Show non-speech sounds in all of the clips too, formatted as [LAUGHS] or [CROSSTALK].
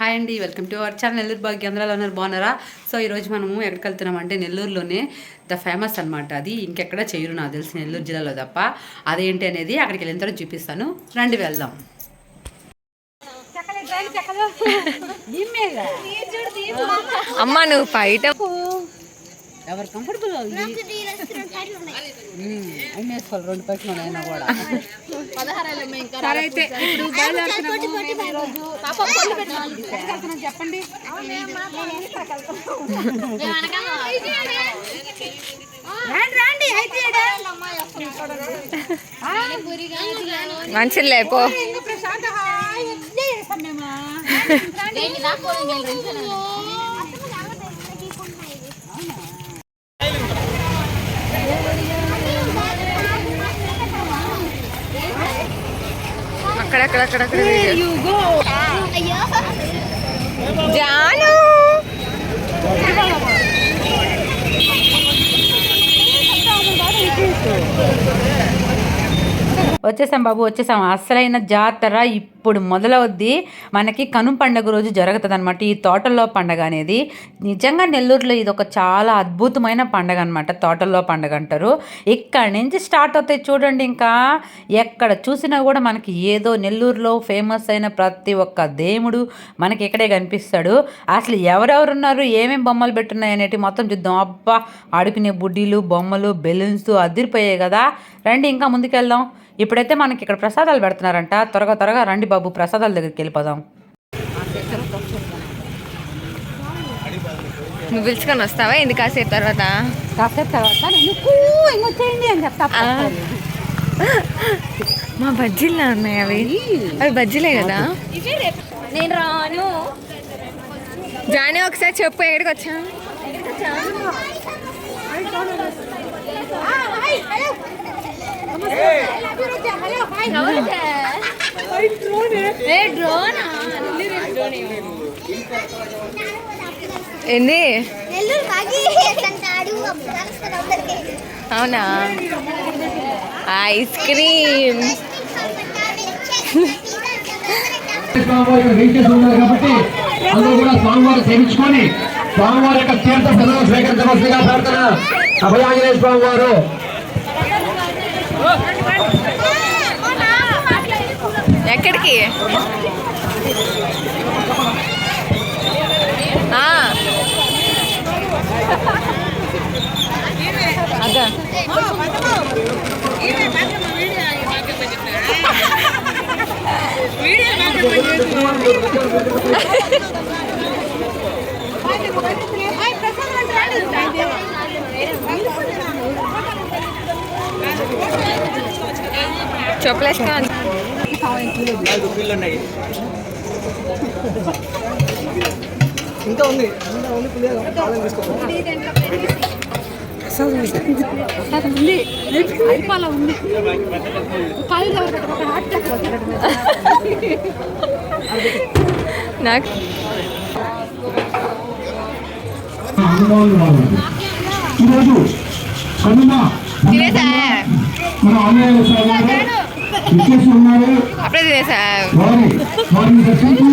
Hi అండి welcome to our channel. Nellore Bhagya అందరూ ఉన్నారు బాగున్నారా? సో ఈరోజు మనము ఎక్కడికి వెళ్తున్నాం అంటే నెల్లూరులోనే ద ఫేమస్ అనమాట అది ఇంకెక్కడ చేయరు నాకు తెలిసి నెల్లూరు జిల్లాలో తప్ప. అదేంటి అనేది అక్కడికి వెళ్ళిన తర్వాత చూపిస్తాను. రండి వెళ్దాం. [LAUGHS] అమ్మ నువ్వు బయట ఎవరు కంఫర్టబుల్ అమ్మేసుకోవాలి రెండు పైసలు అయినా కూడా. సరే అయితే ఇప్పుడు చెప్పండి? మంచి లేపో అక్కడక్కడక్కడక్కడ జాను వచ్చేసాం బాబు వచ్చేసాం. అసలైన జాతర ఇప్పుడు మొదలవుద్ది. మనకి కనుమ పండగ రోజు జరుగుతుంది అనమాట ఈ తోటల్లో పండగ అనేది. నిజంగా నెల్లూరులో ఇది ఒక చాలా అద్భుతమైన పండగ అనమాట తోటల్లో పండగ అంటారు. ఇక్కడి నుంచి స్టార్ట్ అవుతాయి చూడండి ఇంకా. ఎక్కడ చూసినా కూడా మనకి ఏదో నెల్లూరులో ఫేమస్ అయిన ప్రతి ఒక్క దేవుడు మనకి ఇక్కడే కనిపిస్తాడు. అసలు ఎవరెవరు ఉన్నారు ఏమేమి బొమ్మలు పెట్టున్నాయి అనేటివి మొత్తం చూద్దాం. అబ్బా! ఆడుకునే బుడ్డీలు బొమ్మలు బెలూన్స్ అదిరిపోయాయి కదా. రండి ఇంకా ముందుకెళ్దాం. ఇప్పుడైతే మనకి ఇక్కడ ప్రసాదాలు పెడుతున్నారంట. త్వరగా త్వరగా రండి బాబు ప్రసాదాల దగ్గరికి వెళ్ళిపోదాం. నువ్వు పిలుచుకొని వస్తావా? ఎందుకు కాసేపు తర్వాత? కాసేపు తర్వాత ఇంకొచ్చేయండి అని చెప్తా. మా బజ్జీల్లో ఉన్నాయి అవి. అవి. బజ్జీలే కదా? నేను రాను. జానీ ఒకసారి చెప్పు ఎక్కడికి వచ్చా ఏంది? అవునా? Ice cream. అందరూ కూడా స్వామివారిని సేవించుకొని స్వామివారి యొక్క తీర్థ ప్రసాదం స్వీకరించవలసిందిగా ప్రార్థన. అభయాంజనేయ స్వామి ఎక్కడికి ఆ. అదా చెప్పులేసుకొని నాకు ఈరోజు కనుమ మన విచ్చేసి ఉన్నారు. అప్పుడే తినేసా. వారి వారిని దర్శించి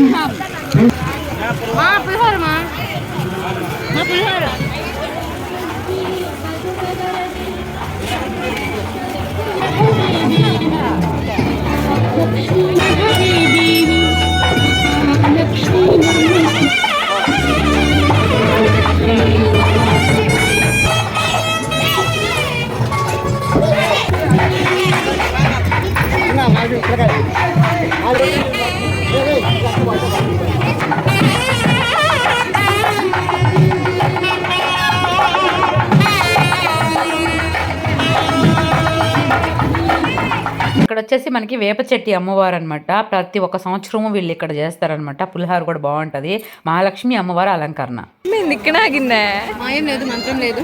ఇక్కడ వచ్చేసి మనకి వేప చెట్టి అమ్మవారు అనమాట ప్రతి ఒక్క సంవత్సరము వీళ్ళు ఇక్కడ చేస్తారనమాట. పులిహార కూడా బాగుంటది. మహాలక్ష్మి అమ్మవారి అలంకరణ. మేము ఇక్కడ ఆగిందా ఏం లేదు మంత్రం లేదు.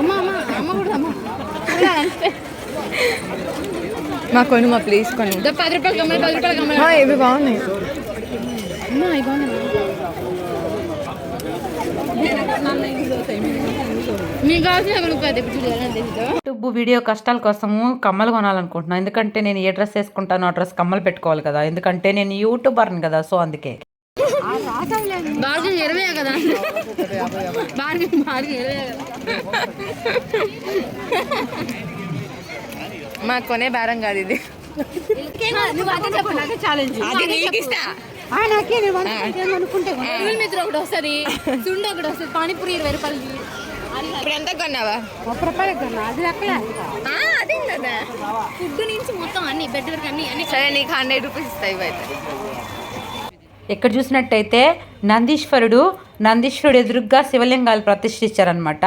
అమ్మ అమ్మ అమ్మ కూడా అమ్మ. మా కొను మా ప్లీజ్ కొను పది రూపాయలు పది రూపాయలు. ఇవి బాగున్నాయి. అయిపోయింది మీకు కావాల్సిన యూట్యూబ్ వీడియో కష్టాల కోసము కమ్మలు కొనాలనుకుంటున్నాను ఎందుకంటే నేను ఏ డ్రెస్ వేసుకుంటానో ఆ డ్రెస్ కమ్మలు పెట్టుకోవాలి కదా. ఎందుకంటే నేను యూట్యూబర్ని కదా సో అందుకే. ఇరవై కదా మా కొనే బేరం కాదు ఇది. అది నీకు మిత్ర ఒకటి వస్తుంది సుండు ఒకటి వస్తుంది పానీపూరి ఇరవై రూపాయలు ఇప్పుడు ఎంత కొన్నావా? ఆ, అదే కదా ఫుడ్ నుంచి మొత్తం అన్ని బెడ్ వరకు అన్ని అన్ని సరే నీకు హండ్రెడ్ రూపీస్ ఇస్తాయి ఇవైతే. ఇక్కడ చూసినట్టయితే నందీశ్వరుడు నందీశ్వరుడు ఎదురుగ్గా శివలింగాలు ప్రతిష్ఠించారనమాట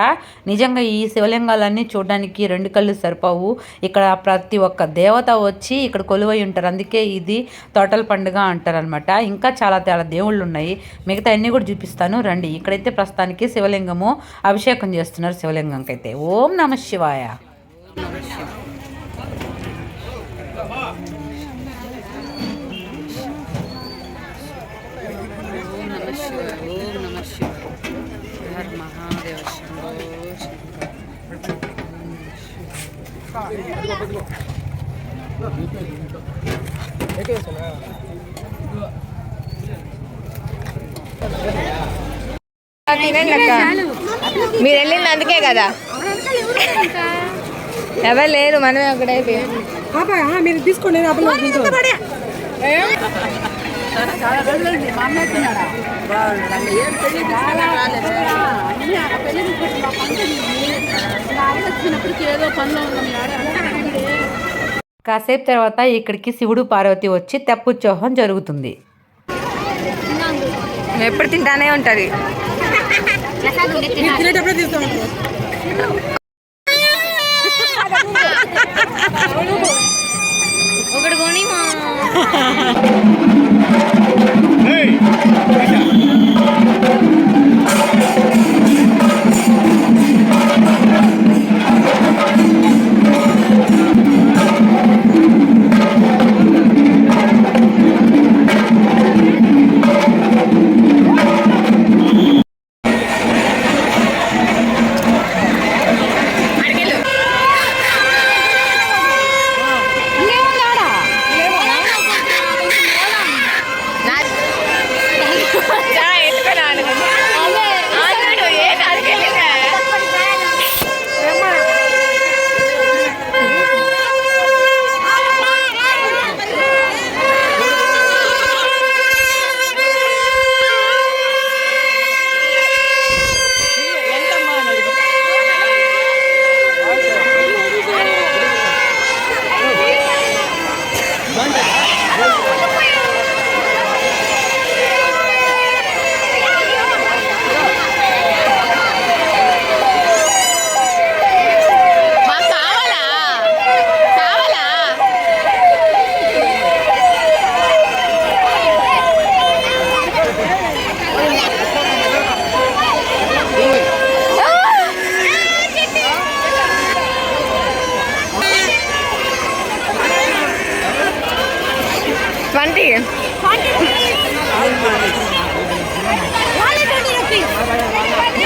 నిజంగా ఈ శివలింగాలన్నీ చూడడానికి రెండు కళ్ళు సరిపోవు. ఇక్కడ ప్రతి ఒక్క దేవత వచ్చి ఇక్కడ కొలువై ఉంటారు. అందుకే ఇది తోటల పండుగ అంటారనమాట ఇంకా చాలా చాలా దేవుళ్ళు ఉన్నాయి మిగతా అన్నీ కూడా చూపిస్తాను. రండి. ఇక్కడైతే ప్రస్తుతానికి శివలింగము అభిషేకం చేస్తున్నారు శివలింగంకైతే. ఓం నమ శివాయ తినండి అక్క మీరు వెళ్ళింది అందుకే కదా? ఎవరు లేరు మనమే ఒకటైతే మీరు తీసుకోండి కాసేపు తర్వాత ఇక్కడికి శివుడు పార్వతి వచ్చి తెప్పుచ్చోహం జరుగుతుంది. ఎప్పుడు తింటానే ఉంటది. ఒకటి కొని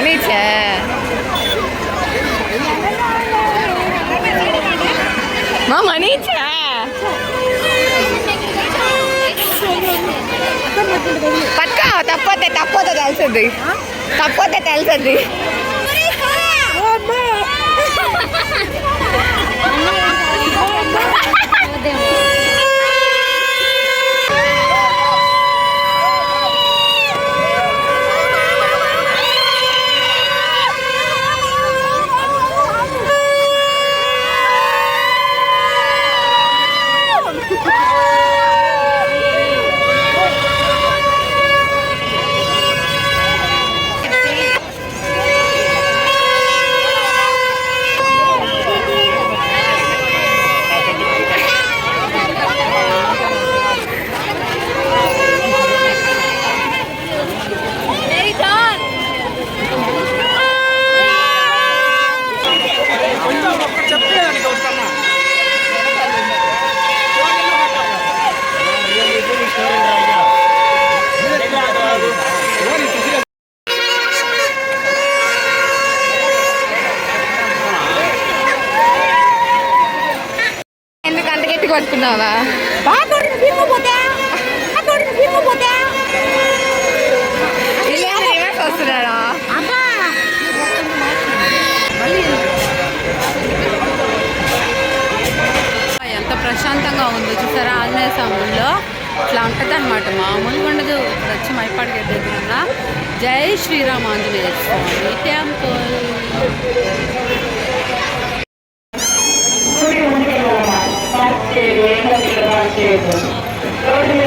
నీచే. మా మనీచా పక్క తప్పతే తప్పతే తెలిసింది తప్పతే తెలిసింది ఎందుకు అంత ప్రశాంతంగా ఉంది చూసారా? ఆంజనేయ స్వామిలో. ఇట్లా ఉంటుంది అనమాట మామూలుగా ఉండదు. వచ్చి మైపాడికి గేట్ దగ్గర జై శ్రీరామ్ ఆంజనేయ స్వామి టెంపుల్. Thank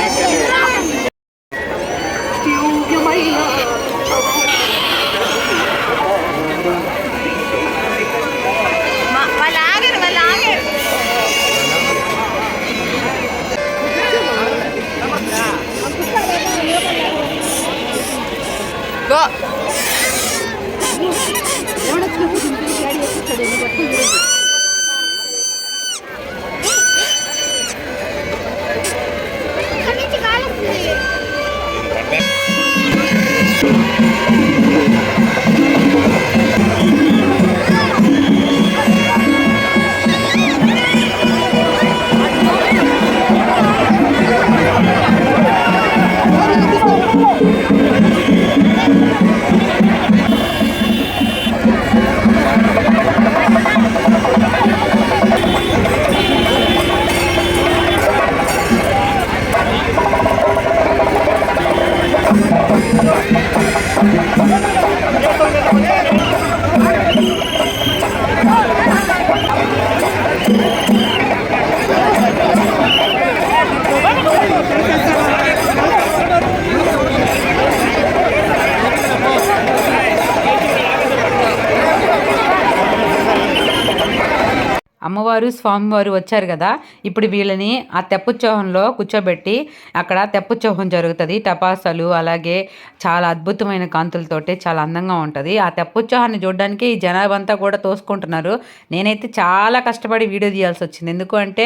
అమ్మవారు స్వామివారు వచ్చారు కదా ఇప్పుడు వీళ్ళని ఆ తెప్పుచ్చోహంలో కూర్చోబెట్టి అక్కడ తెప్పుచ్చోహం జరుగుతుంది. టపాసాలు అలాగే చాలా అద్భుతమైన కాంతులతోటి చాలా అందంగా ఉంటుంది. ఆ తెప్పుచ్చోహాన్ని చూడడానికి ఈ జనాభా అంతా కూడా తోసుకుంటున్నారు. నేనైతే చాలా కష్టపడి వీడియో తీయాల్సి వచ్చింది. ఎందుకు అంటే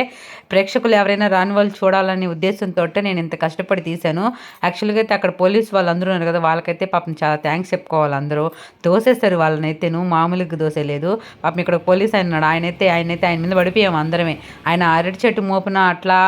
ప్రేక్షకులు ఎవరైనా రాని వాళ్ళు చూడాలనే ఉద్దేశంతో నేను ఇంత కష్టపడి తీశాను. యాక్చువల్గా అయితే అక్కడ పోలీస్ వాళ్ళు అందరూ ఉన్నారు కదా వాళ్ళకైతే పాపం చాలా థ్యాంక్స్ చెప్పుకోవాలి అందరూ. తోసేస్తారు వాళ్ళనైతేను మామూలుగా దోసేయలేదు పాపం ఇక్కడ పోలీస్ ఆయన ఉన్నాడు. ఆయనైతే ఆయనైతే ఆయన మీద పడిపోయాము అందరమే. ఆయన అరటి చెట్టు మోపున అట్లా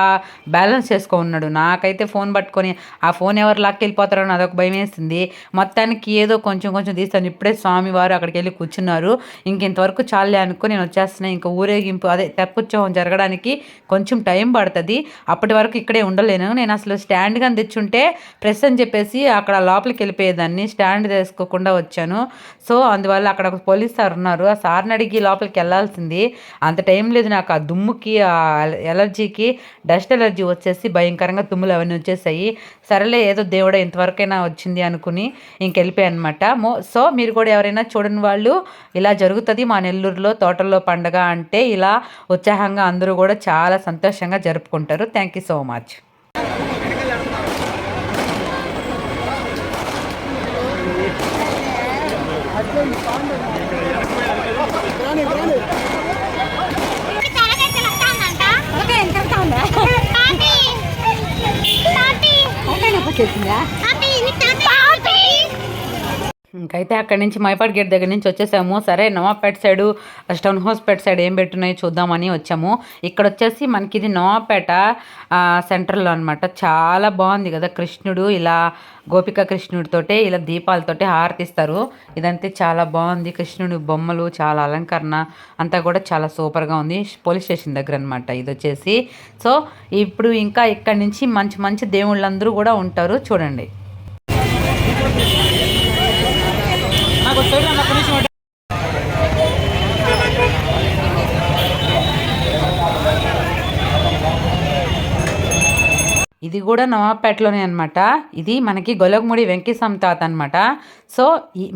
బ్యాలెన్స్ చేసుకో ఉన్నాడు. నాకైతే ఫోన్ పట్టుకొని ఆ ఫోన్ ఎవరు లాక్కి వెళ్ళిపోతారో అని అదొక భయం వేసింది. మొత్తానికి ఏదో కొంచెం కొంచెం తీస్తాను. ఇప్పుడే స్వామివారు అక్కడికి వెళ్ళి కూర్చున్నారు. ఇంక ఇంతవరకు చాలే అనుకుని నేను వచ్చేస్తున్నాను ఇంకా ఊరేగింపు అదే తెప్పుత్సవం జరగడానికి కొంచెం టైం పడుతుంది. అప్పటి వరకు ఇక్కడే ఉండలేను. నేను అసలు స్టాండ్ కానీ తెచ్చుంటే ప్రెస్ అని చెప్పేసి అక్కడ లోపలికి వెళ్ళిపోయేదాన్ని. స్టాండ్ తీసుకోకుండా వచ్చాను. సో అందువల్ల అక్కడ ఒక పోలీస్ సార్ ఉన్నారు. ఆ సార్ని అడిగి లోపలికి వెళ్ళాల్సింది. అంత టైం లేదు నాకు ఆ దుమ్ముకి ఆ ఎలర్జీకి డస్ట్ ఎలర్జీ వచ్చేసి భయంకరంగా తుమ్ములు అవన్నీ వచ్చేసాయి. సరేలే ఏదో దేవుడే ఇంతవరకైనా వచ్చింది అనుకుని ఇంకెళ్ళిపోయాయి అనమాట మో సో మీరు కూడా ఎవరైనా చూడని వాళ్ళు ఇలా జరుగుతుంది మా నెల్లూరులో తోటల్లో పండగ అంటే ఇలా ఉత్సాహంగా అందరూ కూడా చాలా సంతోషంగా జరుపుకుంటారు. Thank you so much okay ఎంత ఉందా తాతి తాతి ఓకే నొప్పొచ్చేసిందా తాతి తాతి ఇంకైతే అక్కడి నుంచి మైపాడ్ గేట్ దగ్గర నుంచి వచ్చేసాము. సరే Navapeta side Stonehousepet side ఏం పెట్టున్నాయో చూద్దామని వచ్చాము. ఇక్కడ వచ్చేసి మనకి ఇది నవాపేట సెంటర్లో అనమాట చాలా బాగుంది కదా. కృష్ణుడు ఇలా గోపిక కృష్ణుడితోటే ఇలా దీపాలతోటే హారతిస్తారు. ఇదంతే చాలా బాగుంది. కృష్ణుడి బొమ్మలు చాలా అలంకరణ అంతా కూడా చాలా సూపర్గా ఉంది. పోలీస్ స్టేషన్ దగ్గర అనమాట ఇది వచ్చేసి. సో ఇప్పుడు ఇంకా ఇక్కడి నుంచి మంచి మంచి దేవుళ్ళందరూ కూడా ఉంటారు. చూడండి. ఇది కూడా నవాబ్పేటలోనే అనమాట ఇది మనకి గొలగముడి వెంకీసం తాత అనమాట సో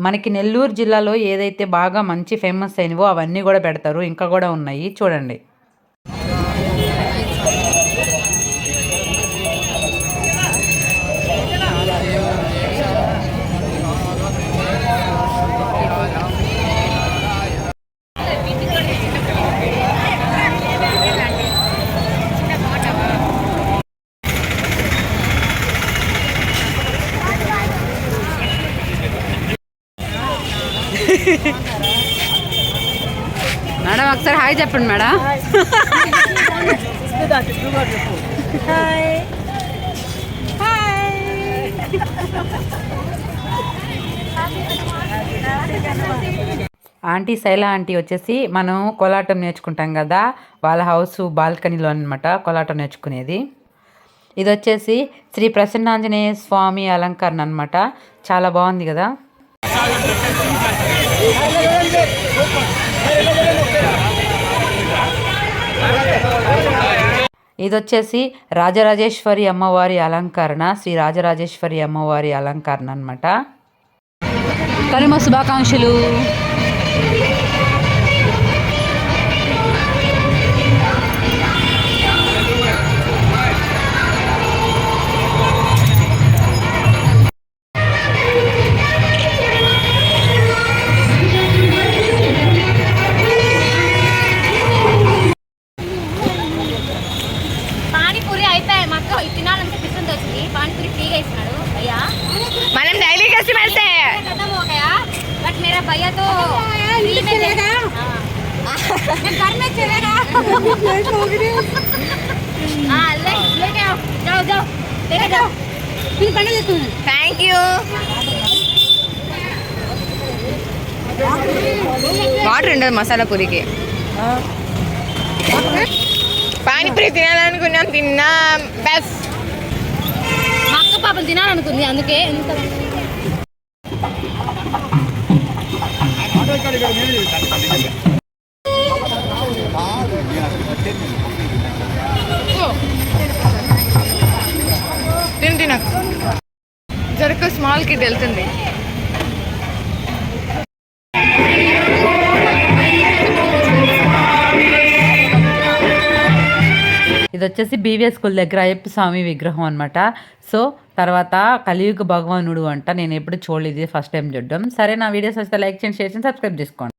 మనకి నెల్లూరు జిల్లాలో ఏదైతే బాగా మంచి ఫేమస్ అయినవో అవన్నీ కూడా పెడతారు. ఇంకా కూడా ఉన్నాయి. చూడండి. హాయ్ చెప్పండి మేడం. ఆంటీ శైల ఆంటీ వచ్చేసి మనం కోలాటం నేర్చుకుంటాం కదా వాళ్ళ హౌస్ బాల్కనీలో అనమాట కోలాటం నేర్చుకునేది. ఇది వచ్చేసి శ్రీ ప్రసన్నాంజనేయ స్వామి అలంకరణ అనమాట చాలా బాగుంది కదా. ఇది వచ్చేసి రాజరాజేశ్వరి అమ్మవారి అలంకరణ శ్రీ రాజరాజేశ్వరి అమ్మవారి అలంకరణ అనమాట కనుమ శుభాకాంక్షలు. వాటర్ ఉండదు మసాలా పూరికి. పానీపూరి తినాలనుకున్నాం తిన్నాం బస్. మా అక్క పాపం తినాలనుకుంది అందుకే ఎంత తిను తిన జరకు స్మాల్ కిట్ వెళ్తుంది. ఇది వచ్చేసి బీవీఎస్ స్కూల్ దగ్గర అయ్యప్ప స్వామి విగ్రహం అనమాట సో తర్వాత కలియుగ భగవానుడు అంట. నేను ఎప్పుడు చూడలేదు ఫస్ట్ టైం చూడడం. సరే నా వీడియోస్ వస్తే లైక్ చేయండి షేర్ చేయండి సబ్స్క్రైబ్ చేసుకోండి.